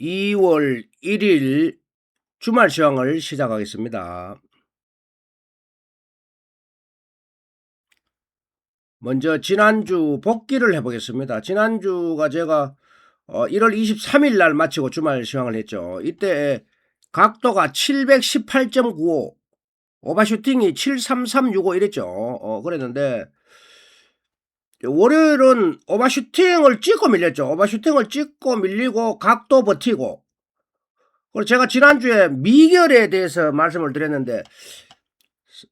2월 1일 주말 시황을 시작하겠습니다. 먼저 지난주 복귀를 해보겠습니다. 지난주가 제가 어, 1월 23일 날 마치고 주말 시황을 했죠. 이때 각도가 718.95, 오버슈팅이 73365 이랬죠. 어, 그랬는데 월요일은 오버슈팅을 찍고 밀렸죠. 오버슈팅을 찍고 밀리고 각도 버티고. 그리고 제가 지난주에 미결에 대해서 말씀을 드렸는데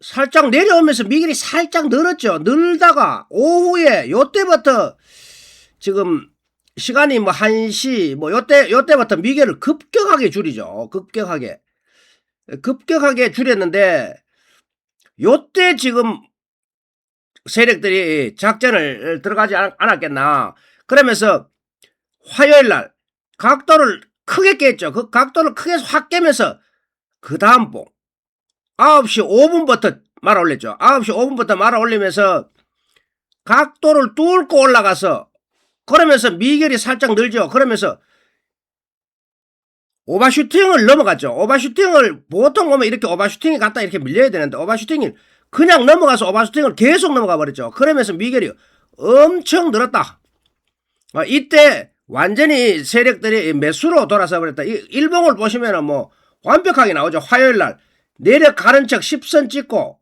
살짝 내려오면서 미결이 살짝 늘었죠. 늘다가 오후에 요때부터 지금 시간이 뭐 1시 뭐 요때 요때부터 미결을 급격하게 줄이죠. 급격하게. 급격하게 줄였는데 요때 지금 세력들이 작전을 들어가지 않- 않았겠나. 그러면서 화요일 날 각도를 크게 깼죠. 그 각도를 크게 확 깨면서 그 다음 봉 9시 5분부터 말아 올렸죠. 9시 5분부터 말아 올리면서 각도를 뚫고 올라가서 그러면서 미결이 살짝 늘죠. 그러면서 오버슈팅을 넘어갔죠. 오버슈팅을 보통 보면 이렇게 오버슈팅이 갔다 이렇게 밀려야 되는데 오버슈팅이 그냥 넘어가서 오버슈팅을 계속 넘어가 버렸죠. 그러면서 미결이 엄청 늘었다. 어, 이때 완전히 세력들이 매수로 돌아서 버렸다. 이 일봉을 보시면은 뭐 완벽하게 나오죠. 화요일 날 내려가는 척 10선 찍고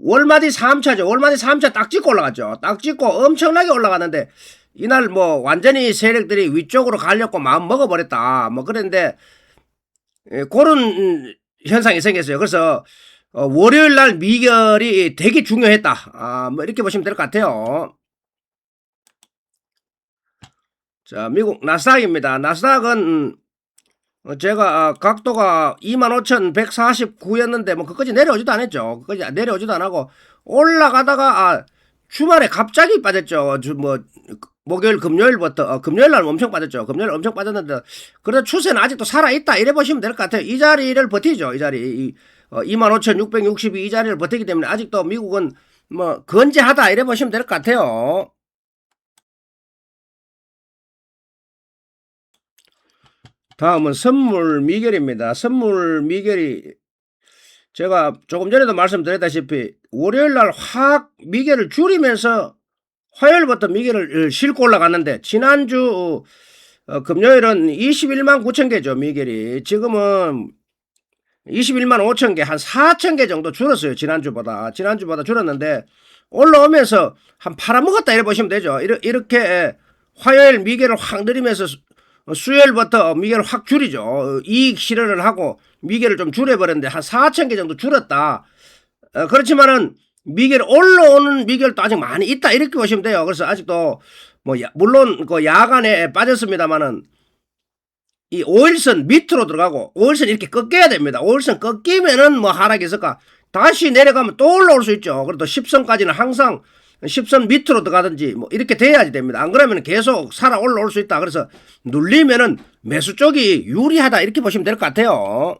월마디 3차죠. 월마디 3차 딱 찍고 올라갔죠. 딱 찍고 엄청나게 올라갔는데 이날 뭐 완전히 세력들이 위쪽으로 가려고 마음 먹어버렸다. 뭐 그랬는데 예, 그런 음, 현상이 생겼어요. 그래서 어, 월요일 날 미결이 되게 중요했다. 아, 뭐 이렇게 보시면 될 것 같아요. 자, 미국 나스닥입니다. 나스닥은 음, 어, 제가 아, 각도가 25,149였는데 뭐 그까지 내려오지도 않았죠. 그까지 내려오지도 안 하고 올라가다가 아, 주말에 갑자기 빠졌죠. 주, 뭐 목요일 금요일부터 어, 금요일 날 엄청 빠졌죠. 금요일 엄청 빠졌는데 그래도 추세는 아직도 살아 있다 이래 보시면 될 것 같아요. 이 자리를 버티죠. 이 자리 이, 어, 25,662 이 자리를 버티기 때문에 아직도 미국은 뭐 건재하다 이래 보시면 될 것 같아요. 다음은 선물 미결입니다. 선물 미결이 제가 조금 전에도 말씀드렸다시피 월요일 날 확 미결을 줄이면서 화요일부터 미결을 싣고 올라갔는데 지난주 어, 금요일은 21만 9천 개죠 미결이. 지금은 21만 5천 개 한 4천 개 정도 줄었어요 지난주보다. 지난주보다 줄었는데 올라오면서 한 팔아먹었다 이래 보시면 되죠. 이렇- 이렇게 화요일 미결을 확 늘리면서 수- 수요일부터 미결을 확 줄이죠. 어, 이익 실현을 하고 미결을 좀 줄여버렸는데 한 4천 개 정도 줄었다. 어, 그렇지만은 미결 올라오는 미결도 아직 많이 있다 이렇게 보시면 돼요. 그래서 아직도 뭐 야- 물론 그 야간에 빠졌습니다만은 이 5일선 밑으로 들어가고 5일선 이렇게 꺾여야 됩니다. 5일선 꺾이면은 뭐 하락이 있을까 다시 내려가면 또 올라올 수 있죠. 그래도 10선까지는 항상 10선 밑으로 들어가든지 뭐 이렇게 돼야지 됩니다. 안 그러면 계속 살아 올라올 수 있다. 그래서 눌리면은 매수 쪽이 유리하다 이렇게 보시면 될 것 같아요.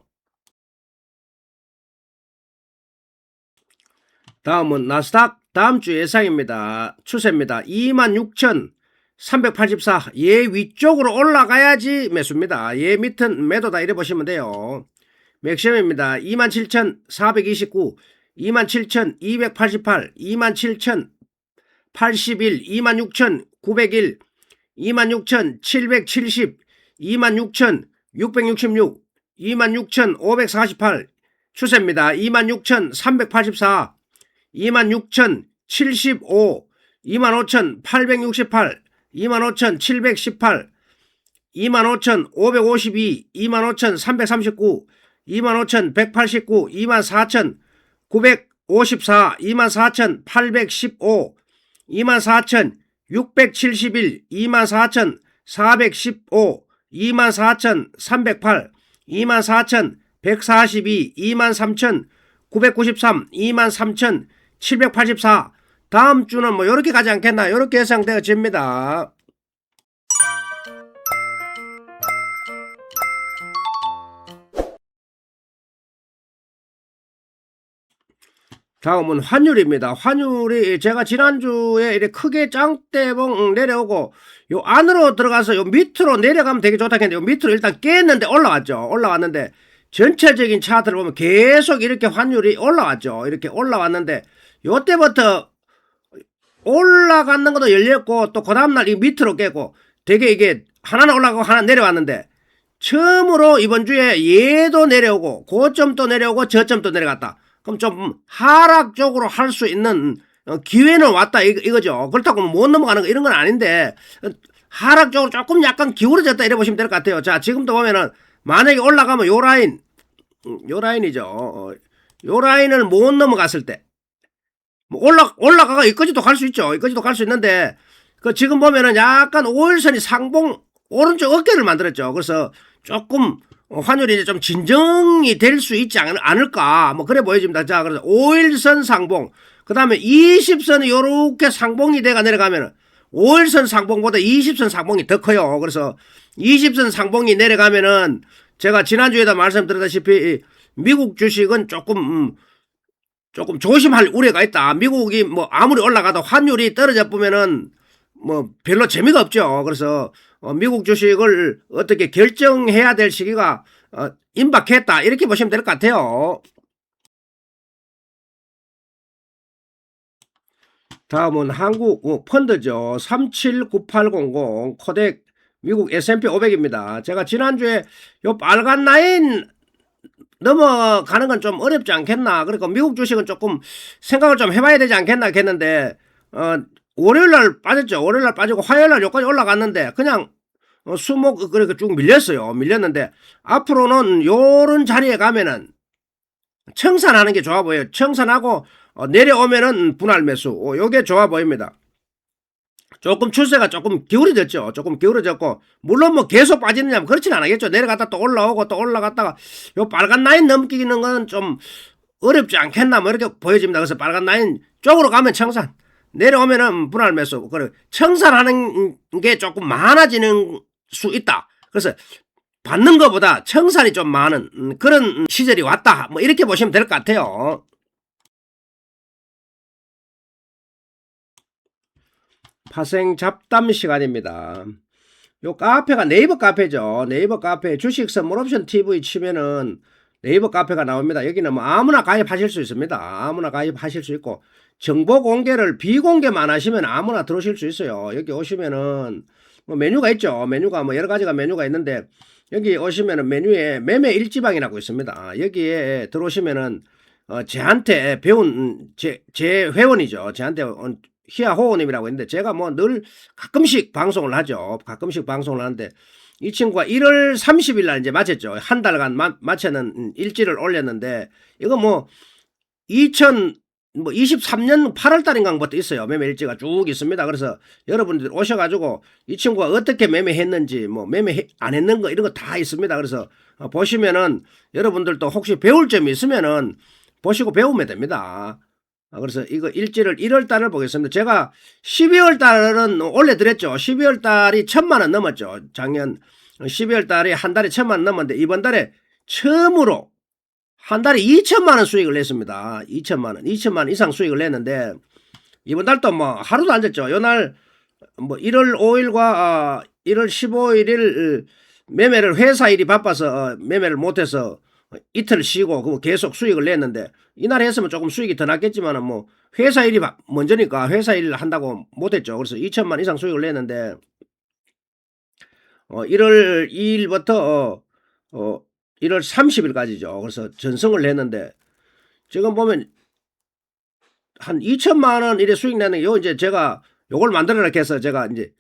다음은 나스닥 다음 주 예상입니다. 추세입니다. 26,384. 얘 위쪽으로 올라가야지 매수입니다. 얘 밑은 매도다 이래 보시면 돼요. 맥시멈입니다. 27,429, 27,288, 27,081, 26,901, 26,770, 26,666, 26,548 추세입니다. 26,384, 26,075, 25,868, 25,718, 25,552, 25,339, 25,189, 24,954, 24,815, 24,671, 24,415, 24,308, 24,142, 23,993, 23,784 다음 주는 뭐 이렇게 가지 않겠나 이렇게 예상되어집니다. 다음은 환율입니다. 환율이 제가 지난주에 이렇게 크게 짱대봉 내려오고 요 안으로 들어가서 요 밑으로 내려가면 되게 좋다 했는데 요 밑으로 일단 깼는데 올라왔죠. 올라왔는데 전체적인 차트를 보면 계속 이렇게 환율이 올라왔죠. 이렇게 올라왔는데 요때부터 올라가는 것도 열렸고 또 그 다음날 이 밑으로 깨고 되게 이게 하나는 올라가고 하나 내려왔는데 처음으로 이번 주에 얘도 내려오고 고점도 내려오고 저점도 내려갔다. 그럼 좀 하락 쪽으로 할 수 있는 어, 기회는 왔다 이, 이거죠. 그렇다고 못 넘어가는 거 이런 건 아닌데 어, 하락 쪽으로 조금 약간 기울어졌다 이래 보시면 될 것 같아요. 자 지금도 보면은 만약에 올라가면 요 라인 음, 요 라인이죠. 어, 요 라인을 못 넘어갔을 때뭐 올라 올라가가 여기까지도 갈 수 있죠. 여기까지도 갈 수 있는데 그 지금 보면은 약간 5일선이 상봉 오른쪽 어깨를 만들었죠. 그래서 조금 어, 환율이 이제 좀 진정이 될 수 있지 않- 않을까 뭐 그래 보여집니다. 자 그래서 5일선 상봉 그 다음에 20선이 요렇게 상봉이 돼가 내려가면은 5일선 상봉보다 20선 상봉이 더 커요. 그래서 20선 상봉이 내려가면은 제가 지난주에도 말씀드렸다시피 이 미국 주식은 조금 음, 조금 조심할 우려가 있다. 미국이 뭐 아무리 올라가도 환율이 떨어져 보면은 뭐 별로 재미가 없죠. 그래서 어, 미국 주식을 어떻게 결정해야 될 시기가 어, 임박했다. 이렇게 보시면 될 것 같아요. 다음은 한국 어, 펀드죠. 379800 코덱 미국 S&P 500입니다. 제가 지난주에 요 빨간 라인 넘어가는 건 좀 어렵지 않겠나. 그러니까 미국 주식은 조금 생각을 좀 해봐야 되지 않겠나 했는데, 어, 월요일 날 빠졌죠. 월요일 날 빠지고 화요일 날 여기까지 올라갔는데, 그냥, 어, 수목, 그렇게 쭉 밀렸어요. 밀렸는데, 앞으로는 요런 자리에 가면은, 청산하는 게 좋아 보여요. 청산하고, 어, 내려오면은 분할 매수. 어, 요게 좋아 보입니다. 조금 추세가 조금 기울어졌죠. 조금 기울어졌고 물론 뭐 계속 빠지느냐 면 그렇진 않겠죠. 내려갔다 또 올라오고 또 올라갔다가 요 빨간 라인 넘기는 건 좀 어렵지 않겠나 뭐 이렇게 보여집니다. 그래서 빨간 라인 쪽으로 가면 청산 내려오면은 분할 매수 그래 청산하는 게 조금 많아지는 수 있다. 그래서 받는 것보다 청산이 좀 많은 음, 그런 시절이 왔다. 뭐 이렇게 보시면 될 것 같아요. 파생 잡담 시간입니다. 요 카페가 네이버 카페죠. 네이버 카페 주식 선물 옵션 TV 치면은 네이버 카페가 나옵니다. 여기는 뭐 아무나 가입하실 수 있습니다. 아무나 가입하실 수 있고 정보 공개를 비공개만 하시면 아무나 들어오실 수 있어요. 여기 오시면은 뭐 메뉴가 있죠. 메뉴가 뭐 여러 가지가 메뉴가 있는데 여기 오시면은 메뉴에 매매 일지방이라고 있습니다. 여기에 들어오시면은 어, 제한테 배운 제, 제 회원이죠. 제한테 온 희야호호님이라고 있는데 제가 뭐 늘 가끔씩 방송을 하죠. 가끔씩 방송을 하는데 이 친구가 1월 30일 날 이제 마쳤죠. 한 달간 마, 마치는 일지를 올렸는데 이거 뭐 2000, 뭐 23년 8월 달인가부터 있어요. 매매 일지가 쭉 있습니다. 그래서 여러분들 오셔가지고 이 친구가 어떻게 매매했는지 뭐 매매 안 했는 거 이런 거 다 있습니다. 그래서 어, 보시면은 여러분들도 혹시 배울 점이 있으면은 보시고 배우면 됩니다. 아, 그래서 이거 일지를 1월 달을 보겠습니다. 제가 12월 달은 올려드렸죠. 12월 달이 천만 원 넘었죠. 작년 12월 달에 한 달에 천만 원 넘었는데 이번 달에 처음으로 한 달에 2천만 원 수익을 냈습니다. 2천만 원, 2천만 원 이상 수익을 냈는데 이번 달도 뭐 하루도 안 됐죠. 요날 뭐 1월 5일과 아, 1월 15일을 매매를 회사 일이 바빠서 어, 매매를 못해서 이틀 쉬고 그 계속 수익을 냈는데 이날 했으면 조금 수익이 더 났겠지만은 뭐 회사 일이 바- 먼저니까 회사 일 한다고 못했죠. 그래서 2천만 이상 수익을 냈는데 어 1월 2일부터 어, 어 1월 30일까지죠. 그래서 전성을 했는데 지금 보면 한 2천만 원 이래 수익 내는 게요 이제 제가 요걸 만들어 게 해서 제가 이제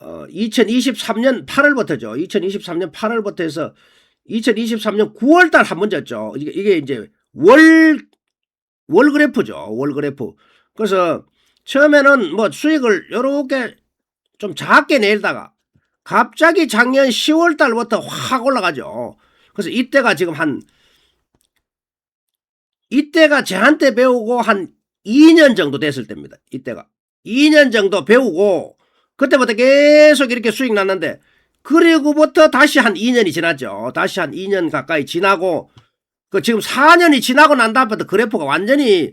어 2023년 8월부터죠. 2023년 8월부터 해서 2023년 9월 달 한 번 졌죠. 이게, 이게 이제 월, 월 그래프죠. 월 그래프. 그래서 처음에는 뭐 수익을 요렇게 좀 작게 내다가 갑자기 작년 10월 달부터 확 올라가죠. 그래서 이때가 지금 한 이때가 저한테 배우고 한 2년 정도 됐을 때입니다. 이때가 2년 정도 배우고 그때부터 계속 이렇게 수익 났는데 그리고부터 다시 한 2년이 지났죠. 다시 한 2년 가까이 지나고 그 지금 4년이 지나고 난 다음부터 그래프가 완전히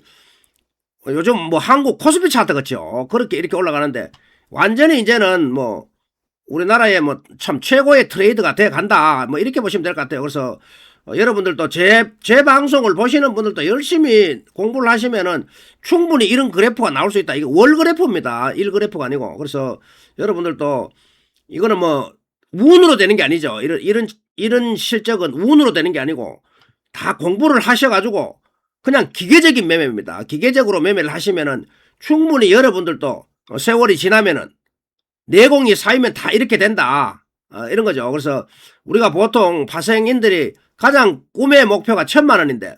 요즘 뭐 한국 코스피 차트 같죠. 그렇게 이렇게 올라가는데 완전히 이제는 뭐 우리나라의 뭐 참 최고의 트레이드가 돼 간다. 뭐 이렇게 보시면 될 것 같아요. 그래서 어, 여러분들도 제, 제 방송을 보시는 분들도 열심히 공부를 하시면은 충분히 이런 그래프가 나올 수 있다. 이게 월 그래프입니다. 일 그래프가 아니고. 그래서 여러분들도 이거는 뭐 운으로 되는 게 아니죠. 이런, 이런, 이런 실적은 운으로 되는 게 아니고 다 공부를 하셔가지고 그냥 기계적인 매매입니다. 기계적으로 매매를 하시면은 충분히 여러분들도 어, 세월이 지나면은 내공이 쌓이면 다 이렇게 된다. 어, 이런 거죠. 그래서 우리가 보통 파생인들이 가장 꿈의 목표가 천만 원인데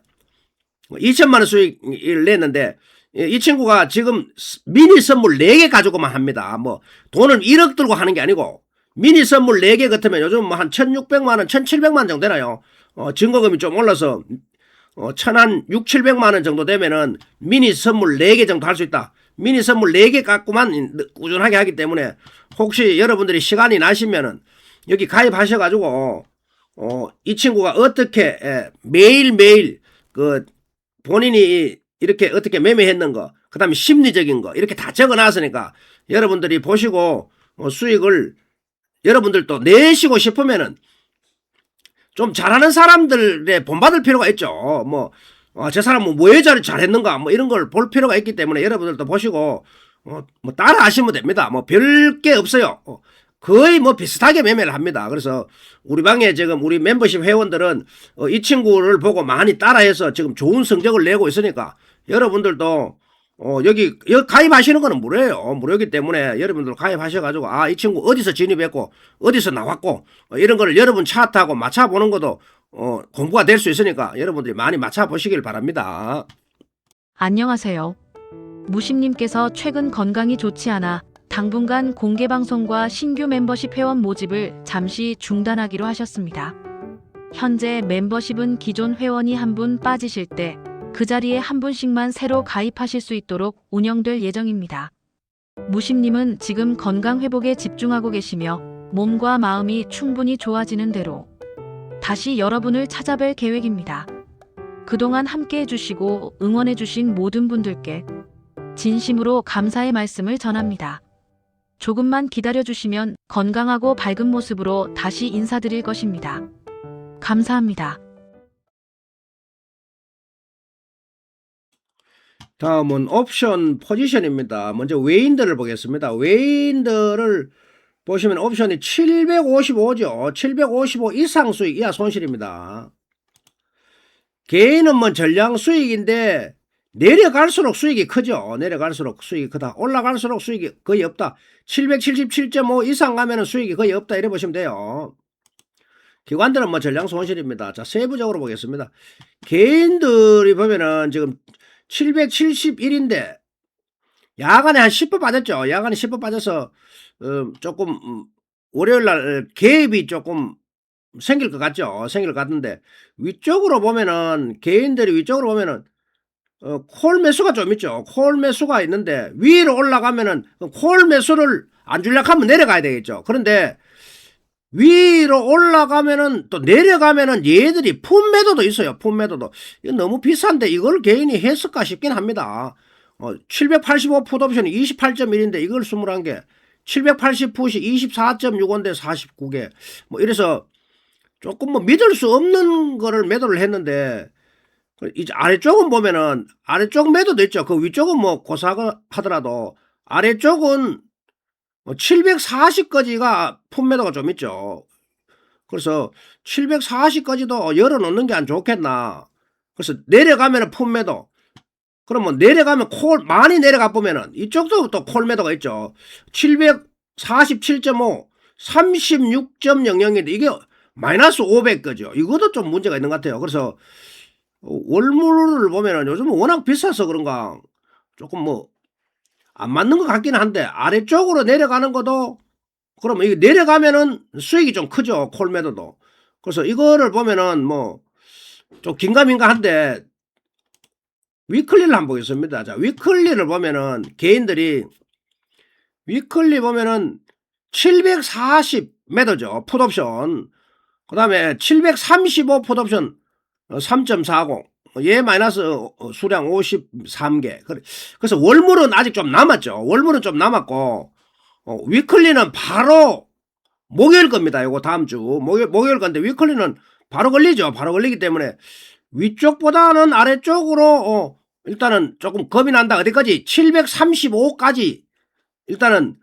2천만 원 수익을 냈는데 이- 이 친구가 지금 스- 미니 선물 4개 가지고만 합니다. 뭐 돈을 1억 들고 하는 게 아니고 미니 선물 4개 같으면 요즘 뭐 한 1,600만 원, 1,700만 원 정도 되나요? 어, 증거금이 좀 올라서 어, 천한 6, 700만 원 정도 되면은 미니 선물 4개 정도 할 수 있다. 미니 선물 4개 갖고만 꾸준하게 하기 때문에 혹시 여러분들이 시간이 나시면은 여기 가입하셔가지고 어, 이 친구가 어떻게 예, 매일매일 그 본인이 이렇게 어떻게 매매했는 거, 그 다음에 심리적인 거 이렇게 다 적어 놨으니까 여러분들이 보시고 어, 수익을 여러분들도 내시고 싶으면은 좀 잘하는 사람들의 본받을 필요가 있죠. 뭐, 어, 저 사람은 왜 잘, 잘했는가, 뭐 이런 걸 볼 필요가 있기 때문에 여러분들도 보시고, 어, 뭐 따라 하시면 됩니다. 뭐 별 게 없어요. 어, 거의 뭐 비슷하게 매매를 합니다. 그래서 우리 방에 지금 우리 멤버십 회원들은 어, 이 친구를 보고 많이 따라해서 지금 좋은 성적을 내고 있으니까 여러분들도 어, 여기, 여기 가입하시는 거는 무료예요. 무료이기 때문에 여러분들 가입하셔가지고, 아, 이 친구 어디서 진입했고, 어디서 나왔고, 어, 이런 거를 여러분 차트하고 맞춰보는 것도, 어, 공부가 될 수 있으니까 여러분들이 많이 맞춰보시길 바랍니다. 안녕하세요. 무심님께서 최근 건강이 좋지 않아 당분간 공개 방송과 신규 멤버십 회원 모집을 잠시 중단하기로 하셨습니다. 현재 멤버십은 기존 회원이 한 분 빠지실 때 그 자리에 한 분씩만 새로 가입하실 수 있도록 운영될 예정입니다. 무심님은 지금 건강 회복에 집중하고 계시며 몸과 마음이 충분히 좋아지는 대로 다시 여러분을 찾아뵐 계획입니다. 그동안 함께 해주시고 응원해주신 모든 분들께 진심으로 감사의 말씀을 전합니다. 조금만 기다려주시면 건강하고 밝은 모습으로 다시 인사드릴 것입니다. 감사합니다. 다음은 옵션 포지션입니다. 먼저 외인들을 보겠습니다. 외인들을 보시면 옵션이 755죠. 755 이상 수익 이하 손실입니다. 개인은 뭐 전량 수익인데 내려갈수록 수익이 크죠. 내려갈수록 수익이 크다. 올라갈수록 수익이 거의 없다. 777.5 이상 가면은 수익이 거의 없다. 이래 보시면 돼요. 기관들은 뭐 전량 손실입니다. 자, 세부적으로 보겠습니다. 개인들이 보면은 지금 771인데 야간에 한 10% 빠졌죠. 야간에 10% 빠져서 어, 조금 음, 월요일 날 개입이 조금 생길 것 같죠. 생길 것 같은데 위쪽으로 보면은 개인들이 위쪽으로 보면은 어, 콜 매수가 좀 있죠. 콜 매수가 있는데 위로 올라가면은 그콜 매수를 안 줄려 하면 내려가야 되겠죠. 그런데 위로 올라가면은 또 내려가면은 얘들이 품매도도 있어요. 품매도도. 이거 너무 비싼데 이걸 개인이 했을까 싶긴 합니다. 어, 785 풋옵션이 28.1인데 이걸 21개. 780 풋이 24.65인데 49개. 뭐 이래서 조금 뭐 믿을 수 없는 거를 매도를 했는데 그 이제 아래쪽은 보면은 아래쪽 매도도 있죠. 그 위쪽은 뭐 고사하더라도 아래쪽은 740까지가 품매도가 좀 있죠. 그래서 740까지도 열어놓는 게 안 좋겠나. 그래서 내려가면은 품매도. 그러면 내려가면 콜, 많이 내려가 보면은 이쪽도 또 콜매도가 있죠. 747.5, 36.00인데 이게 마이너스 500거죠. 이것도 좀 문제가 있는 것 같아요. 그래서 월물을 보면은 요즘은 워낙 비싸서 그런가 조금 뭐 안 맞는 것 같기는 한데 아래쪽으로 내려가는 것도 그러면 이게 내려가면은 수익이 좀 크죠 콜매도도. 그래서 이거를 보면은 뭐 좀 긴가민가한데 위클리를 한번 보겠습니다. 자 위클리를 보면은 개인들이 위클리 보면은 740 매도죠 풋옵션. 그 다음에 735 풋옵션 3.40 얘 마이너스 어, 수량 53개. 그래- 그래서 월물은 아직 좀 남았죠. 월물은 좀 남았고 어, 위클리는 바로 목요일 겁니다. 요거 다음 주 목요일, 목요일 건데 위클리는 바로 걸리죠. 바로 걸리기 때문에 위쪽보다는 아래쪽으로 어, 일단은 조금 겁이 난다. 어디까지? 735까지 일단은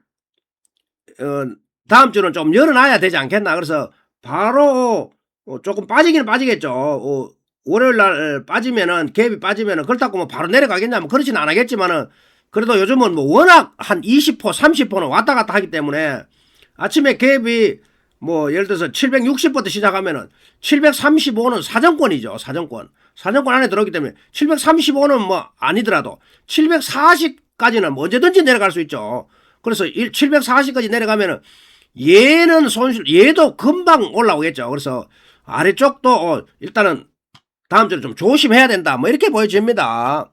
어, 다음 주는 좀 열어놔야 되지 않겠나. 그래서 바로 어, 조금 빠지기는 빠지겠죠. 어, 월요일 날 빠지면은 갭이 빠지면은 그렇다고 뭐 바로 내려가겠냐 면 그렇지는 않겠지만은 그래도 요즘은 뭐 워낙 한 20% 30%는 왔다 갔다 하기 때문에 아침에 갭이 뭐 예를 들어서 760부터 시작하면은 735는 사정권이죠. 사정권. 사정권 안에 들어오기 때문에 735는 뭐 아니더라도 740까지는 뭐 언제든지 내려갈 수 있죠. 그래서 740까지 내려가면은 얘는 손실, 얘도 금방 올라오겠죠. 그래서 아래쪽도 어, 일단은 다음 주에 좀 조심해야 된다. 뭐 이렇게 보여집니다.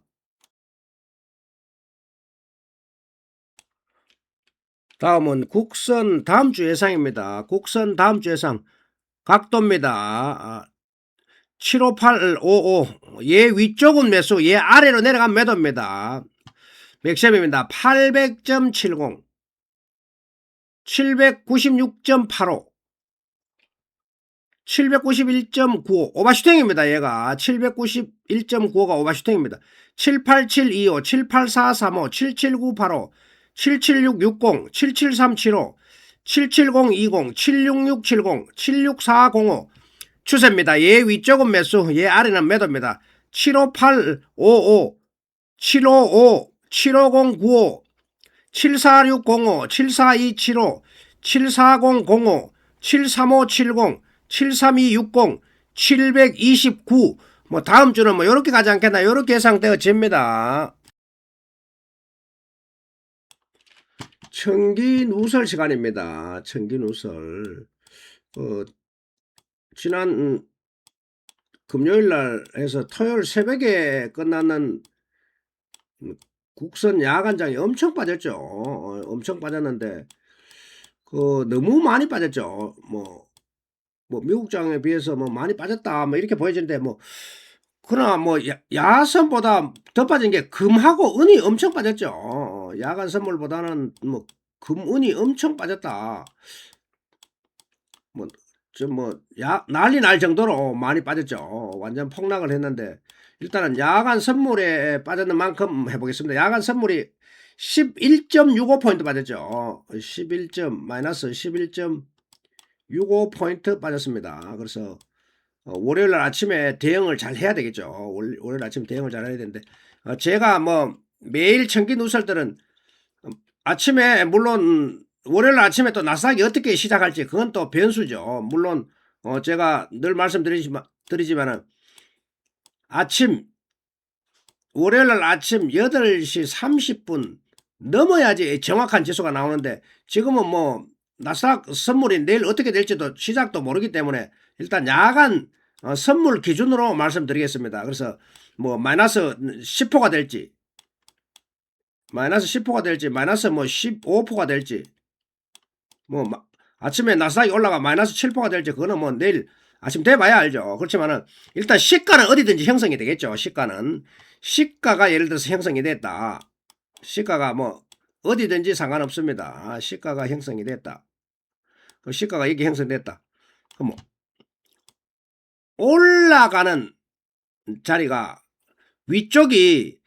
다음은 국선 다음 주 예상입니다. 국선 다음 주 예상 각도입니다. 아, 75855. 얘 위쪽은 매수, 얘 아래로 내려가면 매도입니다. 맥셈입니다. 800.70, 796.85, 791.95 오바슈팅입니다. 얘가 791.95가 오바슈팅입니다. 78725, 78435, 77985, 77660, 77375, 77020, 76670, 76405 추세입니다. 얘 위쪽은 매수, 얘 아래는 매도입니다. 75855, 755, 75095, 74605, 74275, 74005, 73570, 73260, 729. 뭐 다음 주는 뭐 요렇게 가지 않겠나 요렇게 예상되어집니다. 청기 누설 시간입니다. 청기 누설. 어, 지난 음, 금요일 날 해서 토요일 새벽에 끝나는 음, 국선 야간장이 엄청 빠졌죠. 어, 엄청 빠졌는데 그 너무 많이 빠졌죠. 뭐, 뭐 미국 장에 비해서 뭐 많이 빠졌다 뭐 이렇게 보여지는데 뭐 그러나 뭐 야, 야선보다 더 빠진 게 금하고 은이 엄청 빠졌죠. 어, 야간 선물보다는 뭐 금은이 엄청 빠졌다. 뭐 좀뭐 야 난리 날 정도로 많이 빠졌죠. 완전 폭락을 했는데 일단은 야간 선물에 빠졌는 만큼 해보겠습니다. 야간 선물이 11.65포인트 빠졌죠. 11점 마이너스 11.65포인트 빠졌습니다. 그래서 어, 월요일 날 아침에 대응을 잘 해야 되겠죠. 월, 월요일 아침 대응을 잘 해야 되는데 어, 제가 뭐 매일 청기 누설들은 음, 아침에 물론 월요일 아침에 또 나스닥이 어떻게 시작할지 그건 또 변수죠. 물론 어, 제가 늘 말씀드리지만 드리지만은 아침 월요일 날 아침 8시 30분 넘어야지 정확한 지수가 나오는데 지금은 뭐 나스닥 선물이 내일 어떻게 될지도 시작도 모르기 때문에 일단 야간 어, 선물 기준으로 말씀드리겠습니다. 그래서 뭐 마이너스 10호가 될지 마이너스 10호가 될지 마이너스 뭐 15호가 될지 뭐 마- 아침에 나스닥이 올라가 마이너스 7%가 될지 그거는 뭐 내일 아침 돼봐야 알죠. 그렇지만은 일단 시가는 어디든지 형성이 되겠죠. 시가는 시가가 예를 들어서 형성이 됐다. 시가가 뭐 어디든지 상관없습니다. 시가가 형성이 됐다. 그 시가가 여기 형성됐다. 그럼 뭐 올라가는 자리가 위쪽이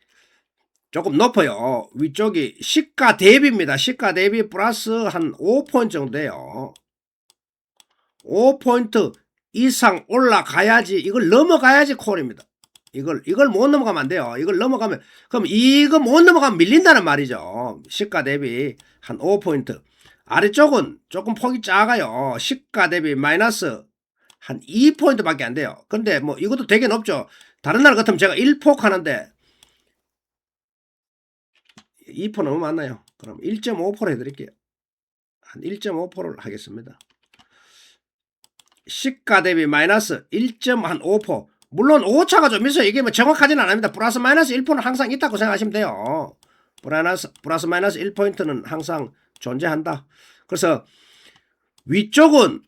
조금 높아요. 위쪽이 시가 대비입니다. 시가 대비 플러스 한 5포인트 정도 돼요. 5포인트 이상 올라가야지 이걸 넘어가야지 콜입니다. 이걸 이걸 못 넘어가면 안 돼요. 이걸 넘어가면 그럼 이거 못 넘어가면 밀린다는 말이죠. 시가 대비 한 5포인트. 아래쪽은 조금 폭이 작아요. 시가 대비 마이너스 한 2포인트밖에 안 돼요. 근데 뭐 이것도 되게 높죠. 다른 날 같으면 제가 1폭 하는데 2% 너무 많나요? 그럼 1.5% 해드릴게요. 한 1.5%를 하겠습니다. 시가 대비 마이너스 1.5%. 물론 오차가 좀 있어요. 이게 뭐 정확하지는 않습니다. 플러스 마이너스 1%는 항상 있다고 생각하시면 돼요. 플러스 마이너스 1포인트는 항상 존재한다. 그래서 위쪽은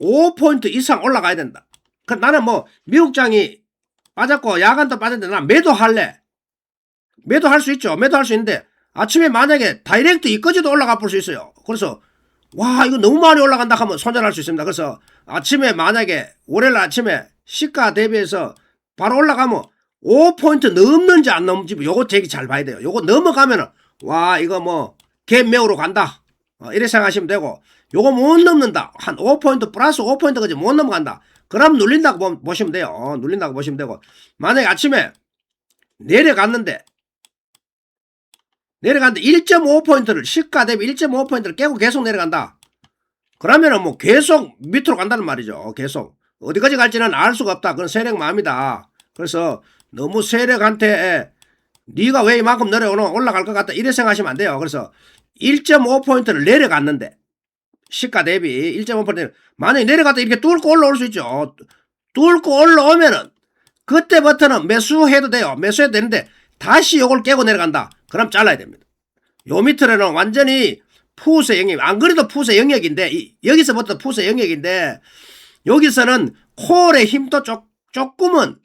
5포인트 이상 올라가야 된다. 그 나는 뭐 미국장이 빠졌고 야간도 빠졌는데 나 매도할래. 매도할 수 있죠. 매도할 수 있는데 아침에 만약에 다이렉트 이까지도 올라가 볼 수 있어요. 그래서 와 이거 너무 많이 올라간다 하면 손절할 수 있습니다. 그래서 아침에 만약에 월요일 아침에 시가 대비해서 바로 올라가면 5포인트 넘는지 안 넘는지 요거 되게 잘 봐야 돼요. 요거 넘어가면은 와 이거 뭐 갭 매우로 간다. 어, 이렇게 생각하시면 되고 요거 못 넘는다. 한 5포인트 플러스 5포인트까지 못 넘어간다. 그럼 눌린다고 보- 보시면 돼요. 어, 눌린다고 보시면 되고 만약에 아침에 내려갔는데 내려갔는데 1.5포인트를 시가 대비 1.5포인트를 깨고 계속 내려간다. 그러면은 뭐 계속 밑으로 간다는 말이죠. 계속 어디까지 갈지는 알 수가 없다. 그건 세력 마음이다. 그래서 너무 세력한테 네가 왜 이만큼 내려오노 올라갈 것 같다 이래 생각하시면 안 돼요. 그래서 1.5포인트를 내려갔는데 시가 대비 1.5포인트 만약에 내려갔다 이렇게 뚫고 올라올 수 있죠. 뚫고 올라오면은 그때부터는 매수해도 돼요. 매수해도 되는데 다시 요걸 깨고 내려간다. 그럼 잘라야 됩니다. 요 밑으로는 완전히 푸세 영역, 안 그래도 푸세 영역인데, 이- 여기서부터 푸세 영역인데, 여기서는 콜의 힘도 조, 조금은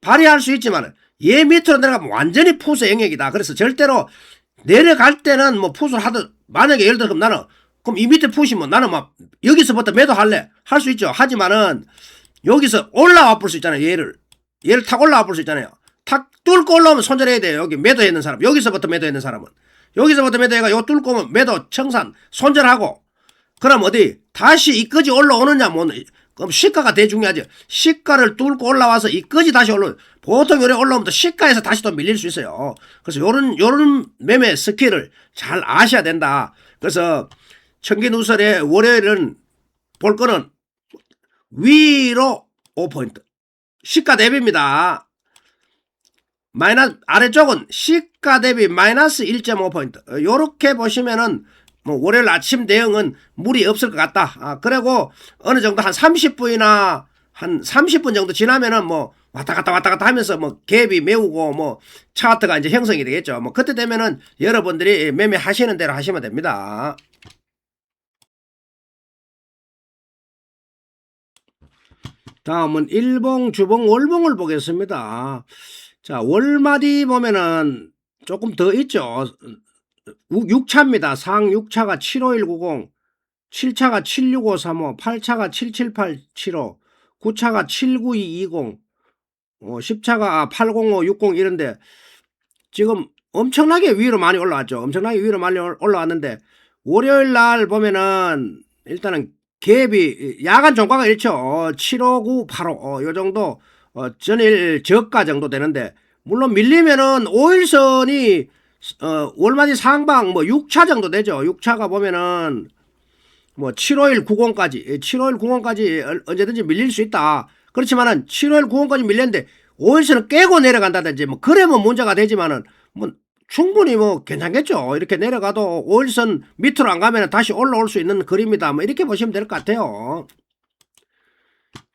발휘할 수 있지만, 얘 밑으로 내려가면 완전히 푸세 영역이다. 그래서 절대로 내려갈 때는 뭐 푸스를 하든, 만약에 예를 들어 그럼 나는, 그럼 이 밑에 푸시면 나는 막 여기서부터 매도할래. 할 수 있죠. 하지만은, 여기서 올라와 볼 수 있잖아요. 얘를. 얘를 탁 올라와 볼 수 있잖아요. 탁 뚫고 올라오면 손절해야 돼요. 여기 매도해 있는 사람. 여기서부터 매도해 있는 사람은. 여기서부터 매도해가 요 뚫고 오면 매도 청산 손절하고 그럼 어디 다시 이까지 올라오느냐 뭐 그럼 시가가 대중요하죠 시가를 뚫고 올라와서 이까지 다시 올라 보통 요래 올라오면 또 시가에서 다시 또 밀릴 수 있어요. 그래서 요런 요런 매매 스킬을 잘 아셔야 된다. 그래서 청기 누설의 월요일은 볼 거는 위로 5포인트 시가 대비입니다. 마이너스 아래쪽은 시가 대비 마이너스 1.5포인트 요렇게 보시면은 뭐 월요일 아침 대응은 무리 없을 것 같다. 아 그리고 어느 정도 한 30분이나 한 30분 정도 지나면은 뭐 왔다 갔다 왔다 갔다 하면서 뭐 갭이 메우고 뭐 차트가 이제 형성이 되겠죠. 뭐 그때 되면은 여러분들이 매매 하시는 대로 하시면 됩니다. 다음은 일봉, 주봉, 월봉을 보겠습니다. 자, 월마디 보면은 조금 더 있죠. 6차입니다. 상 6차가 75190, 7차가 76535, 8차가 77875, 9차가 79220, 어, 10차가 80560 이런데 지금 엄청나게 위로 많이 올라왔죠. 엄청나게 위로 많이 올- 올라왔는데 월요일 날 보면은 일단은 갭이 야간 종가가 일죠. 75985, 어, 요 정도 어, 전일 저가 정도 되는데 물론 밀리면은 5일선이 어, 월마디 상방 뭐 6차 정도 되죠. 6차가 보면은 뭐 751 90까지 751 90까지 언제든지 밀릴 수 있다. 그렇지만은 751 90까지 밀렸는데 5일선을 깨고 내려간다든지 뭐 그러면 문제가 되지만은 뭐 충분히 뭐 괜찮겠죠. 이렇게 내려가도 5일선 밑으로 안 가면 다시 올라올 수 있는 그림이다. 뭐 이렇게 보시면 될 것 같아요.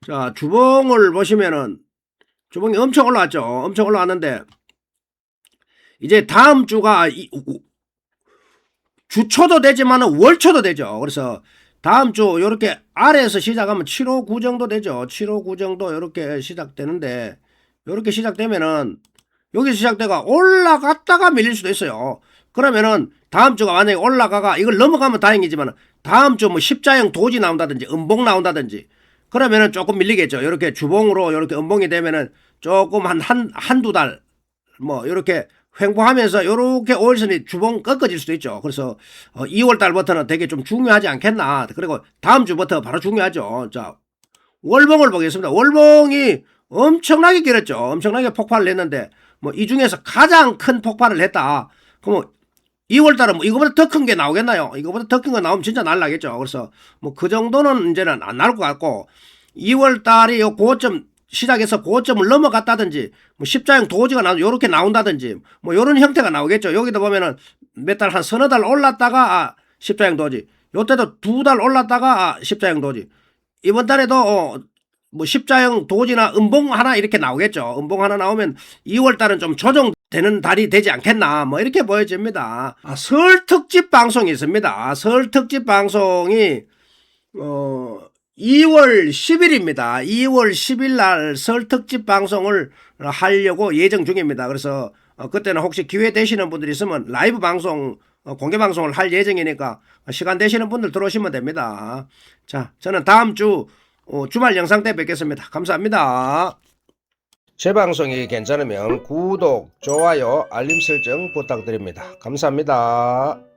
자, 주봉을 보시면은 주봉이 엄청 올라왔죠. 엄청 올라왔는데 이제 다음 주가 이- 우- 주초도 되지만은 월초도 되죠. 그래서 다음 주 요렇게 아래에서 시작하면 7호 9 정도 되죠. 7호 9 정도 요렇게 시작되는데 요렇게 시작되면은 여기 시작돼가 올라갔다가 밀릴 수도 있어요. 그러면은 다음 주가 만약에 올라가가 이걸 넘어가면 다행이지만 다음 주 뭐 십자형 도지 나온다든지 음봉 나온다든지 그러면은 조금 밀리겠죠. 이렇게 주봉으로 이렇게 음봉이 되면은 조금 한 한 한두 달 뭐 이렇게 횡보하면서 이렇게 5일선이 주봉 꺾어질 수도 있죠. 그래서 2월 달부터는 되게 좀 중요하지 않겠나. 그리고 다음 주부터 바로 중요하죠. 자 월봉을 보겠습니다. 월봉이 엄청나게 길었죠. 엄청나게 폭발을 했는데 뭐 이 중에서 가장 큰 폭발을 했다. 그럼 2월 달은 뭐 이거보다 더 큰 게 나오겠나요? 이거보다 더 큰 거 나오면 진짜 날라겠죠. 그래서 뭐 그 정도는 이제는 안 나올 것 같고 2월 달이 요 고점 시작해서 고점을 넘어갔다든지 뭐 십자형 도지가 나 요렇게 나온다든지 뭐 요런 형태가 나오겠죠. 여기도 보면은 몇 달 한 서너 달 올랐다가 아, 십자형 도지. 요때도 두 달 올랐다가 아, 십자형 도지. 이번 달에도 어, 뭐 십자형 도지나 음봉 하나 이렇게 나오겠죠. 음봉 하나 나오면 2월 달은 좀 조정 되는 달이 되지 않겠나 뭐 이렇게 보여집니다. 아, 설 특집 방송이 있습니다. 설 특집 방송이 어 2월 10일입니다. 2월 10일 날 설 특집 방송을 하려고 예정 중입니다. 그래서 어, 그때는 혹시 기회 되시는 분들이 있으면 라이브 방송 어, 공개 방송을 할 예정이니까 시간 되시는 분들 들어오시면 됩니다. 자, 저는 다음 주 어, 주말 영상 때 뵙겠습니다. 감사합니다. 제 방송이 괜찮으면 구독, 좋아요, 알림 설정 부탁드립니다. 감사합니다.